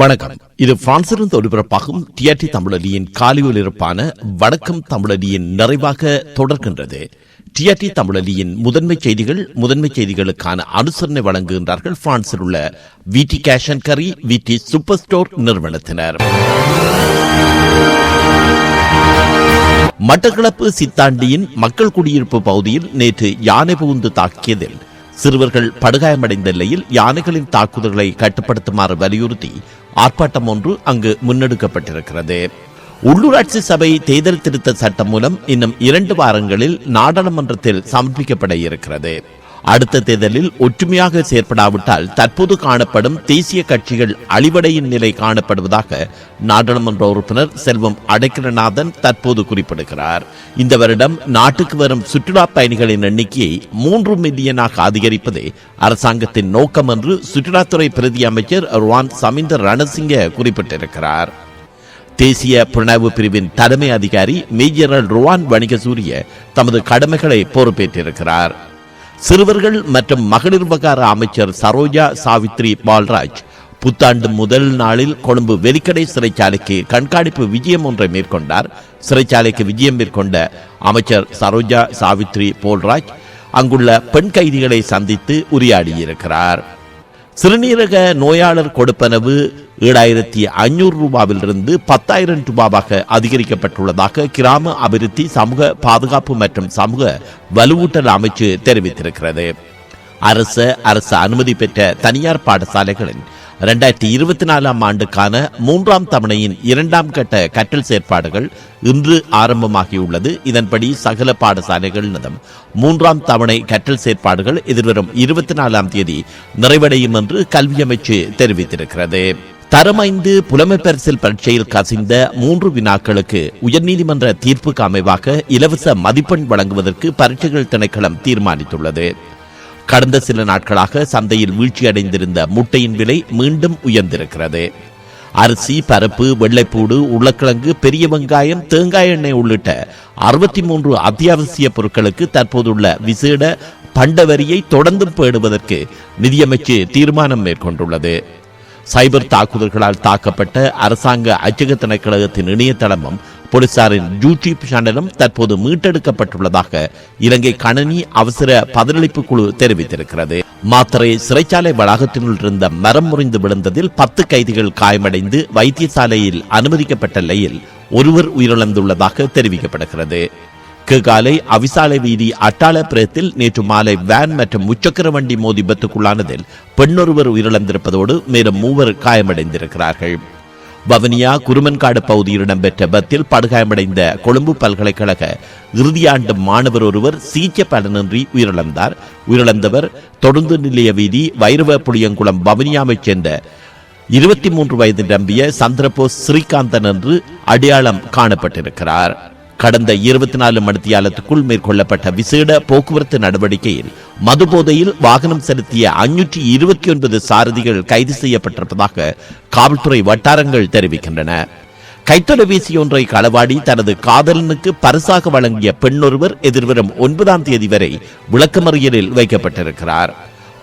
வணக்கம். இது பிரான்சிலிருந்து ஒலிபரப்பாகும் டிஆர்டி தமிழொலியின் காலை ஒலிபரப்பான வணக்கம் தமிழொலியின் நிறைவாக தொடர்கின்றது. டிஆர்டி தமிழலியின் முதன்மை செய்திகள் முதன்மை செய்திகளுக்கான அனுசரணை வழங்குகின்றார்கள் பிரான்சில் உள்ள விடி கேஷ் அண்ட் கரி விடி சூப்பர் ஸ்டோர் நிறுவனத்தினர். மட்டக்களப்பு சித்தாண்டியின் மக்கள் குடியிருப்பு பகுதியில் நேற்று யானை புகுந்து தாக்கியதில் சிறுவர்கள் படுகாயமடைந்த நிலையில் யானைகளின் தாக்குதல்களை கட்டுப்படுத்துமாறு வலியுறுத்தி ஆர்ப்பாட்டம் ஒன்று அங்கு முன்னெடுக்கப்பட்டிருக்கிறது. உள்ளூராட்சி சபை தேர்தல் திருத்த சட்டம் மூலம் இன்னும் இரண்டு வாரங்களில் நாடாளுமன்றத்தில் சமர்ப்பிக்கப்பட இருக்கிறது. அடுத்த தேர்தலில் ஒற்றுமையாக செயற்படாவிட்டால் தற்போது காணப்படும் தேசிய கட்சிகள் அழிவடையின் நிலை காணப்படுவதாக நாடாளுமன்ற உறுப்பினர் செல்வம் அடைக்கலநாதன் தற்போது குறிப்பிடுகிறார். இந்த வருடம் நாட்டுக்கு வரும் சுற்றுலா பயணிகளின் எண்ணிக்கையை மூன்று மில்லியனாக அதிகரிப்பதே அரசாங்கத்தின் நோக்கம் என்று சுற்றுலாத்துறை பிரதி அமைச்சர் ருவான் சமிந்தர் ரணசிங்க குறிப்பிட்டிருக்கிறார். தேசிய புலனாய்வு பிரிவின் தலைமை அதிகாரி மேஜரல் ருவான் வணிகசூரிய தமது கடமைகளை பொறுப்பேற்றிருக்கிறார். சிறுவர்கள் மற்றும் மகளிர் விவகார அமைச்சர் சரோஜா சாவித்ரி பால்ராஜ். புத்தாண்டு முதல் நாளில் கொழும்பு வெலிக்கடை சிறைச்சாலைக்கு கண்காணிப்பு விஜயம் ஒன்றை மேற்கொண்டார். சிறைச்சாலைக்கு விஜயம் மேற்கொண்ட அமைச்சர் சரோஜா சாவித்ரி போல்ராஜ் அங்குள்ள பெண் கைதிகளை சந்தித்து உரையாடியிருக்கிறார். சிறுநீரக நோயாளர் கொடுப்பனவு ஏழாயிரத்தி ஐநூறு ரூபாவிலிருந்து பத்தாயிரம் ரூபாவாக அதிகரிக்கப்பட்டுள்ளதாக கிராம அபிவிருத்தி சமூக பாதுகாப்பு மற்றும் சமூக வலுவூட்டல் அமைச்சு தெரிவித்திருக்கிறது. அரசு அரசு அனுமதி பெற்ற தனியார் பாடசாலைகளின் ரெண்டாயிரத்தி இருபத்தி நாலாம் ஆண்டுக்கான மூன்றாம் தவணையின் இரண்டாம் கட்ட கற்றல் செயற்பாடுகள் இன்று ஆரம்பமாகியுள்ளது. இதன்படி சகல பாடசாலைகளினதும் மூன்றாம் தவணை கற்றல் செயற்பாடுகள் எதிர்வரும் இருபத்தி நாலாம் தேதி நிறைவடையும் என்று கல்வி அமைச்சு தெரிவித்திருக்கிறது. தரமைந்து புலமை பரிசில் பரீட்சையில் கசிந்த மூன்று வினாக்களுக்கு உயர்நீதிமன்ற தீர்ப்புக்கு அமைவாக இலவச மதிப்பெண் வழங்குவதற்கு பரீட்சைகள் திணைக்களம் தீர்மானித்துள்ளது. கடந்த சில நாட்களாக சந்தையில் வீழ்ச்சியடைந்திருந்த முட்டையின் விலை மீண்டும் உயர்ந்திருக்கிறது. அரிசி பருப்பு வெள்ளைப்பூடு உருளைக்கிழங்கு பெரிய வெங்காயம் தேங்காய் எண்ணெய் உள்ளிட்ட அறுபத்தி மூன்று அத்தியாவசிய பொருட்களுக்கு தற்போதுள்ள விசேட பண்ட வரியை தொடர்ந்து பேடுவதற்கு நிதியமைச்சு தீர்மானம் மேற்கொண்டுள்ளது. சைபர் தாக்குதல்களால் தாக்கப்பட்ட அரசாங்க அச்சக கழகத்தின் இணையதளமும் போலீசாரின் யூடியூப் சேனலும் தற்போது மீட்டெடுக்கப்பட்டுள்ளதாக இலங்கை கணனி அவசர பதிலளிப்பு குழு தெரிவித்திருக்கிறது. மாத்திரை சிறைச்சாலை வளாகத்தினுள் இருந்த மரம் முறிந்து விழுந்ததில் பத்து கைதிகள் காயமடைந்து வைத்தியசாலையில் அனுமதிக்கப்பட்ட நிலையில் ஒருவர் உயிரிழந்துள்ளதாக தெரிவிக்கப்படுகிறது. காலை அவிசாலை வீதி அட்டாளபுரத்தில் நேற்று மாலை வேன் மற்றும் முச்சக்கர வண்டி மோதி விபத்துக்குள்ளானதில் பெண்ணொருவர் உயிரிழந்திருப்பதோடு மேலும் மூவர் காயமடைந்திருக்கிறார்கள். வவுனியா குருமன்காடு பகுதியில் இடம்பெற்ற பத்தில் படுகாயமடைந்த கொழும்பு பல்கலைக்கழக இறுதியாண்டு மாணவர் ஒருவர் சிகிச்சை பலனின்றி உயிரிழந்தார். உயிரிழந்தவர் தொடர்ந்து நிலைய வீதி வைரவ புளியங்குளம் வவுனியாவைச் சேர்ந்த இருபத்தி மூன்று வயது நிரம்பிய சந்திரபோஸ் ஸ்ரீகாந்தன் என்று அடையாளம் காணப்பட்டிருக்கிறார். கடந்த இருபத்தி நாலு மணித்தியாலத்துக்குள் மேற்கொள்ளப்பட்ட விசேட போக்குவரத்து நடவடிக்கையில் மது போதையில் வாகனம் செலுத்திய அஞ்சூற்றி இருபத்தி ஒன்பது சாரதிகள் கைது செய்யப்பட்டிருப்பதாக காவல்துறை வட்டாரங்கள் தெரிவிக்கின்றன. கைத்தொலைபேசி ஒன்றை களவாடி தனது காதலனுக்கு பரிசாக வழங்கிய பெண்ணொருவர் எதிர்வரும் ஒன்பதாம் தேதி வரை விளக்கமறியலில் வைக்கப்பட்டிருக்கிறார்.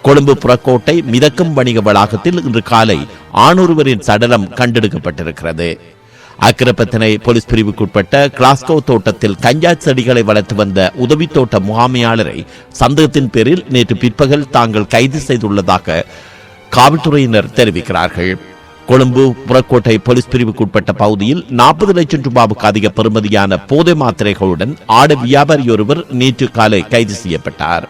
கொழும்பு புறக்கோட்டை மிதக்கும் வணிக வளாகத்தில் இன்று காலை ஆணொருவரின் சடலம் கண்டெடுக்கப்பட்டிருக்கிறது. அக்கிரப்பத்தினை போலீஸ் பிரிவுக்குட்பட்ட கிளாஸ்கோ தோட்டத்தில் கஞ்சா செடிகளை வளர்த்து வந்த உதவி தோட்ட முகாமையாளரை சந்தேகத்தின் பேரில் நேற்று பிற்பகல் தாங்கள் கைது செய்துள்ளதாக காவல்துறையினர் தெரிவிக்கிறார்கள். கொழும்பு புறக்கோட்டை போலீஸ் பிரிவுக்குட்பட்ட பகுதியில் நாற்பது லட்சம் ரூபாவுக்கு அதிக பெறுமதியான போதை மாத்திரைகளுடன் ஆடு வியாபாரி ஒருவர் நேற்று காலை கைது செய்யப்பட்டார்.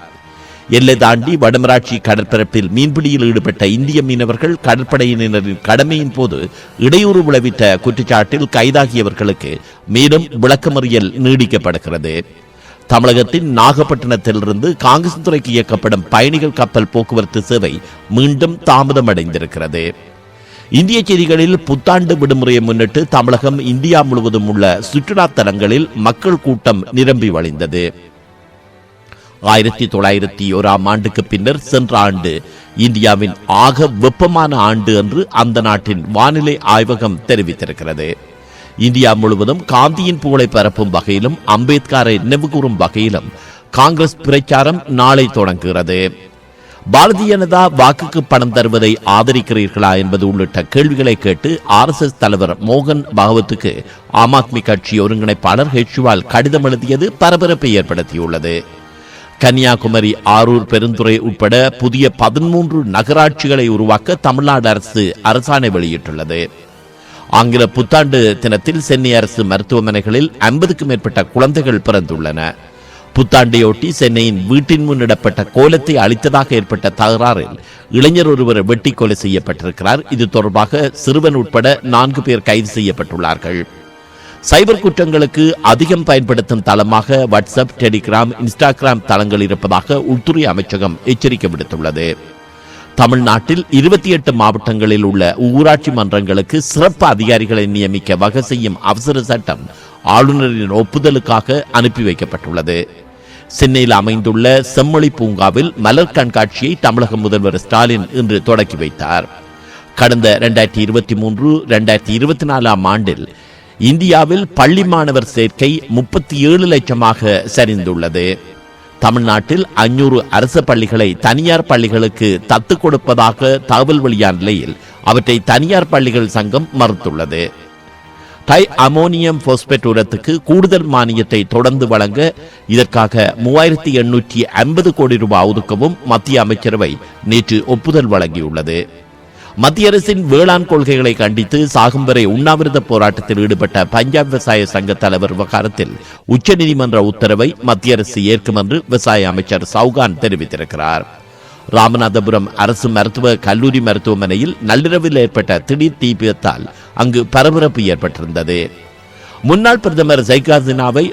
எல்லை தாண்டி வடமராட்சி கடற்பரப்பில் மீன்பிடியில் ஈடுபட்ட இந்திய மீனவர்கள் கடற்படையினரின் கடமையின் போது இடையூறு விளைவித்த குற்றச்சாட்டில் கைதாகியவர்களுக்கு மேலும் விளக்கமறியல் நீடிக்கப்படுகிறது. தமிழகத்தின் நாகப்பட்டினத்திலிருந்து காங்கிரஸ் துறைக்கு இயக்கப்படும் பயணிகள் கப்பல் போக்குவரத்து சேவை மீண்டும் தாமதமடைந்திருக்கிறது. இந்திய செய்திகளில் புத்தாண்டு விடுமுறையை முன்னிட்டு தமிழகம் இந்தியா முழுவதும் உள்ள சுற்றுலா தலங்களில் மக்கள் கூட்டம் நிரம்பி வழிந்தது. ஆயிரத்தி தொள்ளாயிரத்தி ஓராம் ஆண்டுக்கு பின்னர் சென்ற ஆண்டு இந்தியாவின் ஆக வெப்பமான ஆண்டு என்று அந்த நாட்டின் வானிலை ஆய்வகம் தெரிவித்திருக்கிறது. இந்தியா முழுவதும் காந்தியின் புகழை பரப்பும் வகையிலும் அம்பேத்கரை நினைவுகூறும் வகையிலும் காங்கிரஸ் பிரச்சாரம் நாளை தொடங்குகிறது. பாரதிய ஜனதா வாக்குக்கு பணம் தருவதை ஆதரிக்கிறீர்களா என்பது உள்ளிட்ட கேள்விகளை கேட்டு ஆர் எஸ் எஸ் தலைவர் மோகன் பாகவத்துக்கு ஆம் ஆத்மி கட்சி ஒருங்கிணைப்பாளர் ஹெச்வால் கடிதம் எழுதியது பரபரப்பை ஏற்படுத்தியுள்ளது. கன்னியாகுமரி ஆரூர் பெருந்துறை உட்பட புதிய பதிமூன்று நகராட்சிகளை உருவாக்க தமிழ்நாடு அரசு அரசாணை வெளியிட்டுள்ளது. ஆங்கில புத்தாண்டு தினத்தில் சென்னை அரசு மருத்துவமனைகளில் ஐம்பதுக்கும் மேற்பட்ட குழந்தைகள் பிறந்துள்ளன. புத்தாண்டையொட்டி சென்னையின் வீட்டின் முன்னிடப்பட்ட கோலத்தை அளித்ததாக ஏற்பட்ட தகராறில் இளைஞர் ஒருவர் வெட்டி கொலை செய்யப்பட்டிருக்கிறார். இது தொடர்பாக சிறுவன் உட்பட நான்கு பேர் கைது செய்யப்பட்டுள்ளார்கள். சைபர் குற்றங்களுக்கு அதிகம் பயன்படுத்தும் தளமாக வாட்ஸ்அப் டெலிகிராம் இன்ஸ்டாகிராம் தளங்கள் இருப்பதாக உள்துறை அமைச்சகம் எச்சரிக்கை விடுத்துள்ளது. தமிழ்நாட்டில் இருபத்தி எட்டு மாவட்டங்களில் உள்ள ஊராட்சி மன்றங்களுக்கு சிறப்பு அதிகாரிகளை நியமிக்க வகை செய்யும் அவசர சட்டம் ஆளுநரின் ஒப்புதலுக்காக அனுப்பி வைக்கப்பட்டுள்ளது. சென்னையில் அமைந்துள்ள செம்மொழி பூங்காவில் மலர் கண்காட்சியை தமிழக முதல்வர் ஸ்டாலின் இன்று தொடக்கி வைத்தார். கடந்த இரண்டாயிரத்தி இருபத்தி மூன்று இரண்டாயிரத்தி இருபத்தி நாலாம் ஆண்டில் இந்தியாவில் பள்ளி மாணவர் சேர்க்கை முப்பத்தி ஏழு லட்சமாக சரிந்துள்ளது. தமிழ்நாட்டில் அஞ்சூறு அரசு பள்ளிகளை தனியார் பள்ளிகளுக்கு தத்து கொடுப்பதாக தகவல் வெளியான நிலையில் அவற்றை தனியார் பள்ளிகள் சங்கம் மறுத்துள்ளது. டை அமோனியம் போஸ்பேட் உரத்துக்கு கூடுதல் மானியத்தை தொடர்ந்து வழங்க இதற்காக மூவாயிரத்தி எண்ணூற்றி ஐம்பது கோடி ரூபாய் ஒதுக்கவும் மத்திய அமைச்சரவை நேற்று ஒப்புதல் வழங்கியுள்ளது. மத்திய அரசின் வேளாண் கொள்கைகளை கண்டித்து சாகும் வரை உண்ணாவிரத போராட்டத்தில் ஈடுபட்ட பஞ்சாப் விவசாய சங்க தலைவர் விவகாரத்தில் உச்சநீதிமன்ற உத்தரவை மத்திய அரசு ஏற்கும் என்று விவசாய அமைச்சர் சவுகான் தெரிவித்திருக்கிறார். ராமநாதபுரம் அரசு மருத்துவ கல்லூரி மருத்துவமனையில் நள்ளிரவில் ஏற்பட்ட திடீர் தீபத்தால் அங்கு பரபரப்பு ஏற்பட்டிருந்தது. முன்னாள் பிரதமர் ஷேக்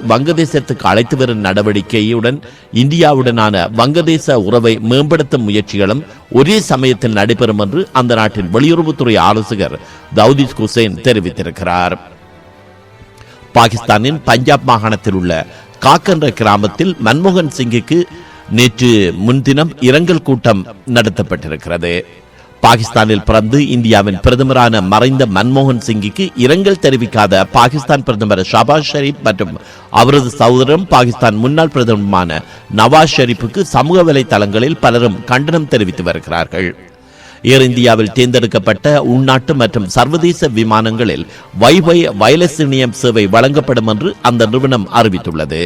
வங்கதேசத்துக்கு அழைத்து வரும் நடவடிக்கையுடன் இந்தியாவுடனான வங்கதேச உறவை மேம்படுத்தும் முயற்சிகளும் ஒரே சமயத்தில் நடைபெறும் என்று அந்த நாட்டின் வெளியுறவுத்துறை ஆலோசகர் தவுதீஸ் குசேன் தெரிவித்திருக்கிறார். பாகிஸ்தானின் பஞ்சாப் மாகாணத்தில் உள்ள காக்கன்ற கிராமத்தில் மன்மோகன் சிங்குக்கு நேற்று முன்தினம் இரங்கல் கூட்டம் நடத்தப்பட்டிருக்கிறது. பாகிஸ்தானில் பிறந்து இந்தியாவின் பிரதமரான மறைந்த மன்மோகன் சிங்கிக்கு இரங்கல் தெரிவிக்காத பாகிஸ்தான் பிரதமர் ஷபாஸ் ஷெரீப் மற்றும் அவரது சகோதரரும் பாகிஸ்தான் முன்னாள் பிரதமருமான நவாஸ் ஷெரீப்புக்கு சமூக வலைதளங்களில் பலரும் கண்டனம் தெரிவித்து வருகிறார்கள். ஏர் இந்தியாவில் தேர்ந்தெடுக்கப்பட்ட உள்நாட்டு மற்றும் சர்வதேச விமானங்களில் வைவை வயலஸ் இணையம் சேவை வழங்கப்படும் என்று அந்த நிறுவனம் அறிவித்துள்ளது.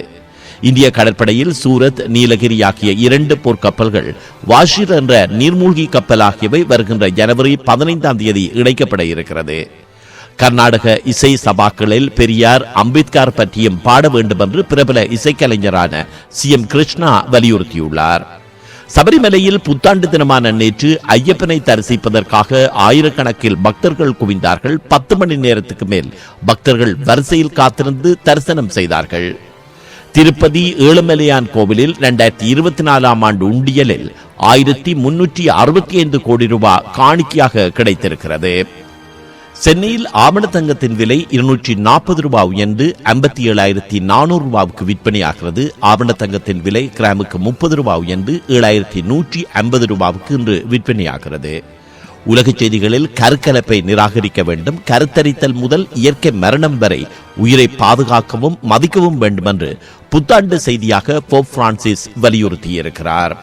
இந்திய கடற்படையில் சூரத் நீலகிரி ஆகிய இரண்டு போர்க்கப்பல்கள் வாஷிர் என்ற நீர்மூழ்கி கப்பல் ஆகியவை வருகின்ற ஜனவரி பதினைந்தாம் தேதி இணைக்கப்பட இருக்கிறது. கர்நாடக இசை சபாக்களில் பெரியார் அம்பேத்கர் பற்றியும் பாட வேண்டும் என்று பிரபல இசைக்கலைஞரான சி எம் கிருஷ்ணா வலியுறுத்தியுள்ளார். சபரிமலையில் புத்தாண்டு தினமான நேற்று ஐயப்பனை தரிசிப்பதற்காக ஆயிரக்கணக்கில் பக்தர்கள் குவிந்தார்கள். பத்து மணி நேரத்துக்கு மேல் பக்தர்கள் வரிசையில் காத்திருந்து தரிசனம் செய்தார்கள். திருப்பதி ஏழுமலையான் கோவிலில் ரெண்டாயிரத்தி இருபத்தி நாலாம் ஆண்டு உண்டியலில் ஆயிரத்தி முன்னூற்றி அறுபத்தி ஐந்து கோடி ரூபாய் காணிக்கையாக கிடைத்திருக்கிறது. சென்னையில் ஆவண தங்கத்தின் விலை இருநூற்றி நாற்பது ரூபாய் உயர்ந்து ஐம்பத்தி ஏழாயிரத்தி நானூறு ரூபாவுக்கு விற்பனையாகிறது. ஆவண தங்கத்தின் விலை கிராமுக்கு முப்பது ரூபாய் உயர்ந்து ஏழாயிரத்தி நூற்றி ஐம்பது ரூபாவுக்கு இன்று விற்பனையாகிறது. உலகச் செய்திகளில் கருக்கலப்பை நிராகரிக்க வேண்டும். கருத்தரித்தல் முதல் இயற்கை மரணம் வரை உயிரை பாதுகாக்கவும் மதிக்கவும் வேண்டும் என்று புத்தாண்டு செய்தியாக போப் பிரான்சிஸ் வலியுறுத்தியிருக்கிறார்.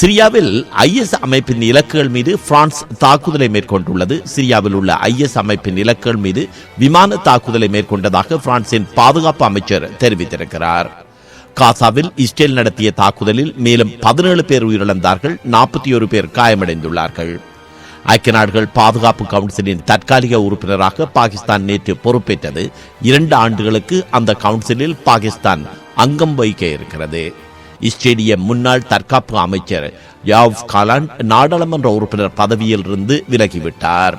சிரியாவில் ஐஎஸ் அமைப்பின் இலக்குகள் மீது பிரான்ஸ் தாக்குதலை மேற்கொண்டுள்ளது. சிரியாவில் உள்ள ஐஎஸ் அமைப்பின் இலக்குகள் மீது விமான தாக்குதலை மேற்கொண்டதாக பிரான்சின் பாதுகாப்பு அமைச்சர் தெரிவித்திருக்கிறார். காசாவில் இஸ்ரேல் நடத்திய தாக்குதலில் மேலும் பதினேழு பேர் உயிரிழந்தார்கள். நாற்பத்தி ஒரு பேர் காயமடைந்துள்ளார்கள். ஐக்கிய நாடுகள் பாதுகாப்பு கவுன்சிலின் தற்காலிக உறுப்பினராக பாகிஸ்தான் நேற்று பொறுப்பேற்றது. இரண்டு ஆண்டுகளுக்கு அந்த கவுன்சிலில் பாகிஸ்தான் அங்கம் வகிக்க இருக்கிறது. இஸ்ரேலிய முன்னாள் தற்காப்பு அமைச்சர் யாவ் காலான் நாடாளுமன்ற உறுப்பினர் பதவியில் இருந்து விலகிவிட்டார்.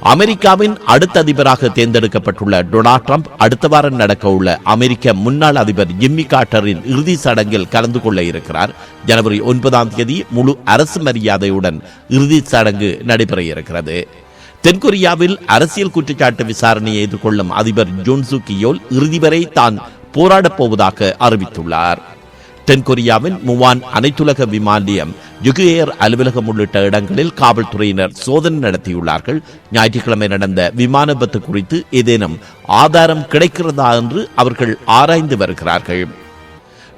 அமெரிக்காவின் அடுத்த அதிபராக தேர்ந்தெடுக்கப்பட்டுள்ள டொனால்ட் ட்ரம்ப் அடுத்த வாரம் நடக்க உள்ள அமெரிக்க முன்னாள் அதிபர் ஜிம்மி கார்டரின் இறுதி சடங்கில் கலந்து கொள்ள இருக்கிறார். ஜனவரி ஒன்பதாம் தேதி முழு அரசு மரியாதையுடன் இறுதி சடங்கு நடைபெற இருக்கிறது. தென்கொரியாவில் அரசியல் குற்றச்சாட்டு விசாரணையை எதிர்கொள்ளும் அதிபர் ஜோன்சு கியோல் இறுதி வரை தான் போராடப் போவதாக அறிவித்துள்ளார். தென்கொரியாவின் முவான் அனைத்துலக விமான நிலையம் அலுவலகம் உள்ளிட்ட இடங்களில் காவல்துறையினர் சோதனை நடத்தியுள்ளார்கள். ஞாயிற்றுக்கிழமை நடந்த விமான விபத்து குறித்து ஏதேனும் ஆதாரம் கிடைக்கிறதா என்று அவர்கள் ஆராய்ந்து வருகிறார்கள்.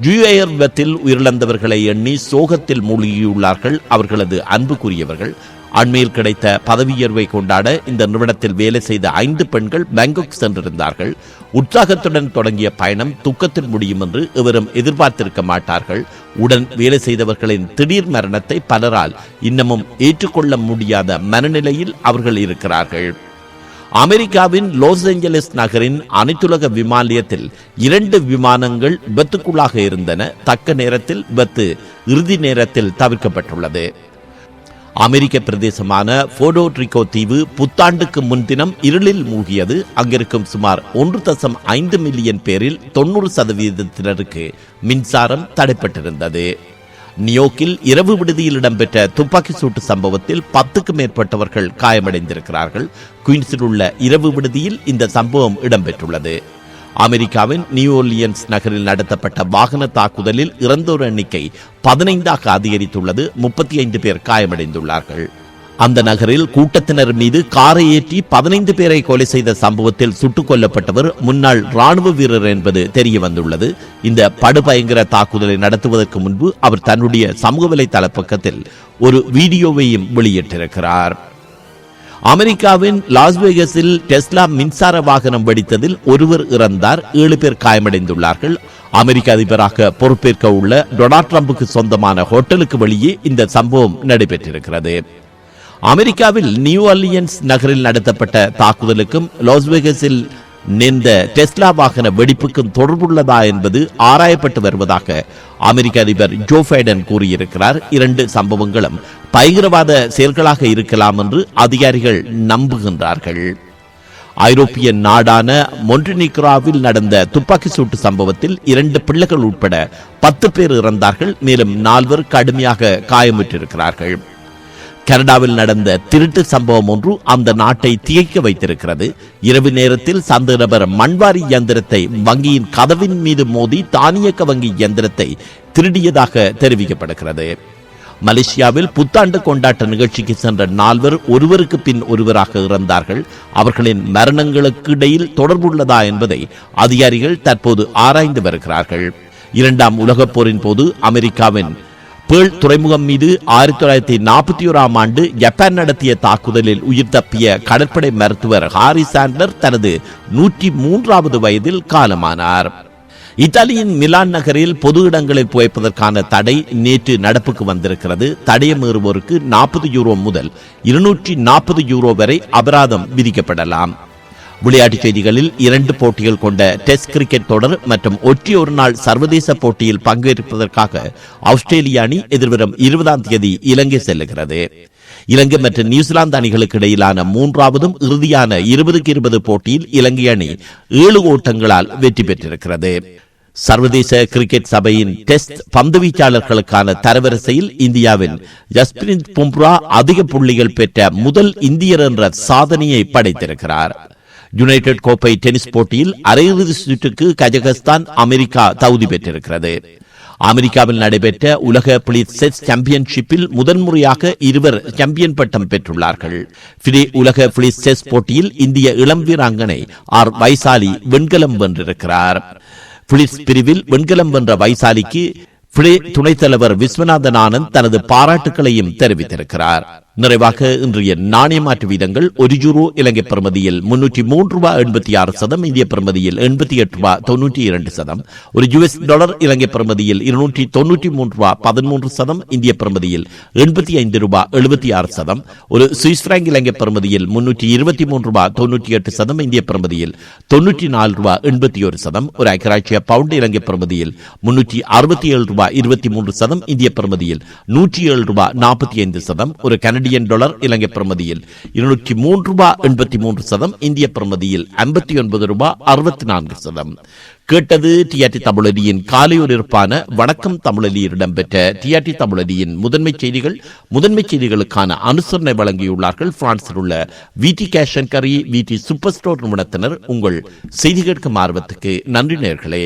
ஜூயர் விபத்தில் உயிரிழந்தவர்களை எண்ணி சோகத்தில் மூழ்கியுள்ளார்கள் அவர்களது அன்புக்குரியவர்கள். அண்மையில் கிடைத்த பதவியுயர்வை கொண்டாட இந்த நிறுவனத்தில் வேலை செய்த ஐந்து பெண்கள் பேங்காக் சென்றிருந்தார்கள். உற்சாகத்துடன் தொடங்கிய பயணம் துக்கத்தில் முடியும் என்று எவரும் எதிர்பார்த்திருக்க மாட்டார்கள். உடன் வேலை செய்தவர்களின் திடீர் மரணத்தை பலரால் இன்னமும் ஏற்றுக்கொள்ள முடியாத மனநிலையில் அவர்கள் இருக்கிறார்கள். அமெரிக்காவின் லாஸ் ஏஞ்சலஸ் நகரின் அனைத்துலக விமானியத்தில் இரண்டு விமானங்கள் விபத்துக்குள்ளாக இருந்தன. தக்க நேரத்தில் விபத்து இறுதி நேரத்தில் தவிர்க்கப்பட்டுள்ளது. அமெரிக்க பிரதேசமான போடோட்ரிகோ தீவு புத்தாண்டுக்கு முன்தினம் இருளில் மூழ்கியது. அங்கிருக்கும் சுமார் ஒன்று தசம் ஐந்து மில்லியன் பேரில் தொண்ணூறு சதவீதத்தினருக்கு மின்சாரம் தடைப்பட்டிருந்தது. நியோக்கில் இரவு விடுதியில் இடம்பெற்ற துப்பாக்கி சூட்டு சம்பவத்தில் பத்துக்கும் மேற்பட்டவர்கள் காயமடைந்திருக்கிறார்கள். குயின்ஸில் உள்ள இரவு விடுதியில் இந்த சம்பவம் இடம்பெற்றுள்ளது. அமெரிக்காவின் நியூ ஓர்லியன்ஸ் நகரில் நடத்தப்பட்ட வாகன தாக்குதலில் இறந்தோர் எண்ணிக்கை பதினைந்தாக அதிகரித்துள்ளது. முப்பத்தி ஐந்து பேர் காயமடைந்துள்ளார்கள். அந்த நகரில் கூட்டத்தினர் மீது காரை ஏற்றி பதினைந்து பேரை கொலை செய்த சம்பவத்தில் சுட்டுக் கொல்லப்பட்டவர் முன்னாள் ராணுவ வீரர் என்பது தெரிய வந்துள்ளது இந்த படுபயங்கர தாக்குதலை நடத்துவதற்கு முன்பு அவர் தன்னுடைய சமூக வலைதள பக்கத்தில் ஒரு வீடியோவையும் வெளியிட்டிருக்கிறார். அமெரிக்காவின் லாஸ்வேகஸில் டெஸ்லா மின்சார வாகனம் வெடித்ததில் ஒருவர் இறந்தார். ஏழு பேர் காயமடைந்துள்ளார்கள். அமெரிக்க அதிபராக பொறுப்பேற்க உள்ள டொனால்ட் ட்ரம்புக்கு சொந்தமான ஹோட்டலுக்கு வெளியே இந்த சம்பவம் நடைபெற்றிருக்கிறது. அமெரிக்காவில் நியூ அலியன்ஸ் நகரில் நடத்தப்பட்ட தாக்குதலுக்கும் லாஸ்வேகஸில் நின்ற டெஸ்லா வாகன வெடிப்புக்கும் தொடர்புள்ளதா என்பது ஆராயப்பட்டு வருவதாக அமெரிக்க அதிபர் ஜோ பைடன் கூறியிருக்கிறார். இரண்டு சம்பவங்களும் பயங்கரவாத செயல்களாக இருக்கலாம் என்று அதிகாரிகள் நம்புகின்றார்கள். ஐரோப்பிய நாடான மொன்டினிக்ராவில் நடந்த துப்பாக்கி சூட்டு சம்பவத்தில் இரண்டு பிள்ளைகள் உட்பட பத்து பேர் இறந்தார்கள். மேலும் நால்வர் கடுமையாக காயமுற்றிருக்கிறார்கள். கனடாவில் நடந்த திருட்டு சம்பவம் ஒன்று அந்த நாட்டை திகைக்க வைத்திருக்கிறது. இரவு நேரத்தில் சந்த நபர் மண்வாரி இயந்திரத்தை வங்கியின் கதவின் மீது மோதி தானியக்க வங்கி இயந்திரத்தை திருடியதாக தெரிவிக்கப்படுகிறது. மலேசியாவில் புத்தாண்டு கொண்டாட்ட நிகழ்ச்சிக்கு சென்ற நால்வர் ஒருவருக்கு பின் ஒருவராக இறந்தார்கள். அவர்களின் மரணங்களுக்கு இடையில் தொடர்புள்ளதா என்பதை அதிகாரிகள் தற்போது ஆராய்ந்து வருகிறார்கள். இரண்டாம் உலகப் போரின் போது அமெரிக்காவின் பேள் துறைமுகம் மீது ஆயிரத்தி தொள்ளாயிரத்தி நாற்பத்தி ஓராம் ஆண்டு ஜப்பான் நடத்திய தாக்குதலில் உயிர் தப்பிய கடற்படை மருத்துவர் ஹாரி சாண்டர் தனது நூற்றி மூன்றாவது வயதில் காலமானார். இத்தாலியின் மிலான் நகரில் பொது இடங்களில் புகைப்பதற்கான தடை நேற்று நடப்புக்கு வந்திருக்கிறது. தடையை மீறுவோருக்கு நாற்பது யூரோ முதல் இருநூற்றி நாற்பது யூரோ வரை அபராதம் விதிக்கப்படலாம். விளையாட்டுச் செய்திகளில் இரண்டு போட்டிகள் கொண்ட டெஸ்ட் கிரிக்கெட் தொடர் மற்றும் ஒற்றி ஒரு நாள் சர்வதேச போட்டியில் பங்கேற்பதற்காக ஆஸ்திரேலிய அணி எதிர்வரும் இருபதாம் தேதி இலங்கை செல்லுகிறது. இலங்கை மற்றும் நியூசிலாந்து அணிகளுக்கு இடையிலான மூன்றாவதும் இறுதியான இருபதுக்கு இருபது போட்டியில் இலங்கை அணி ஏழு ஓட்டங்களால் வெற்றி பெற்றிருக்கிறது. சர்வதேச கிரிக்கெட் சபையின் டெஸ்ட் பந்து வீச்சாளர்களுக்கான தரவரிசையில் இந்தியாவின் ஜஸ்பிரித் பும்ரா அதிக புள்ளிகள் பெற்ற முதல் இந்தியர் என்ற சாதனையை படைத்திருக்கிறார். யுனைடெட் கோப்பை டென்னிஸ் போட்டியில் அரையிறுதி சுற்றுக்கு கஜகஸ்தான் அமெரிக்கா தகுதி பெற்றிருக்கிறது. அமெரிக்காவில் நடைபெற்ற உலக பிளிட் செஸ் சாம்பியன்ஷிப்பில் முதன்முறையாக இருவர் சாம்பியன் பட்டம் பெற்றுள்ளார்கள். ஃபிடே உலக பிளிட் செஸ் போட்டியில் இந்திய இளம் வீராங்கனை ஆர் வைசாலி வெண்கலம் வென்றிருக்கிறார். பிளிட்ஸ் பிரிவில் வெண்கலம் வென்ற வைசாலிக்கு பிளே துணைத் தலைவர் விஸ்வநாதன் ஆனந்த் தனது பாராட்டுகளையும் தெரிவித்திருக்கிறார். நிறைவாக இன்றைய நாணய மாற்று வீதங்கள் ஒரு யூரோ இலங்கை பிரமதியில் முன்னூற்றி மூன்று ரூபாய் எண்பத்தி ஆறு சதம் இந்திய பிரமதியில் எண்பத்தி எட்டு ரூபாய் தொன்னூற்றி இரண்டு சதம். ஒரு யுஎஸ் டாலர் இலங்கை பிரமதியில் இருநூற்றி தொன்னூற்றி மூன்று ரூபாய் பதிமூன்று சதம் இந்திய பிரமதியில் எண்பத்தி ஐந்து ரூபாய் எழுபத்தி ஆறு சதம். ஒரு சுவிஸ் பிராங்க் இலங்கை பிரமதியில் முன்னூற்றி இருபத்தி மூன்று ரூபாய் தொன்னூற்றி எட்டு சதம் இந்திய பிரமதியில் தொன்னூற்றி நாலு ரூபாய் எண்பத்தி ஒரு சதம். ஒரு ஐக்கராட்சிய பவுண்ட் இலங்கை பிரமதியில் முன்னூற்றி அறுபத்தி ஏழு ரூபாய் இருபத்தி மூன்று சதம் இந்திய பிரமதியில் நூற்றி ஏழு ரூபாய் நாற்பத்தி ஐந்து சதம். ஒரு கனடியன் டாலர் இலங்கை பிரமதியில். இருநூற்றி மூன்று ரூபாய் எண்பத்தி மூன்று சதம் இந்திய பிரமதியில். ஐம்பத்தி ஒன்பது ரூபாய் அறுபத்தி நான்கு சதம் கேட்டது டிஆர்டி தமிழடியின் காலையொலிருப்பான வணக்கம் தமிழலியில் இடம்பெற்ற டிஆர்டி தமிழடியின் முதன்மை செய்திகள் முதன்மை செய்திகளுக்கான அனுசரணை வழங்கியுள்ளார்கள். பிரான்சில் உள்ள விடி கேஷ் அண்ட் கரி விடி சூப்பர் ஸ்டோர் நிறுவனத்தினர் உங்கள் செய்தி கேட்கும் ஆர்வத்துக்கு நன்றி நேர்களே.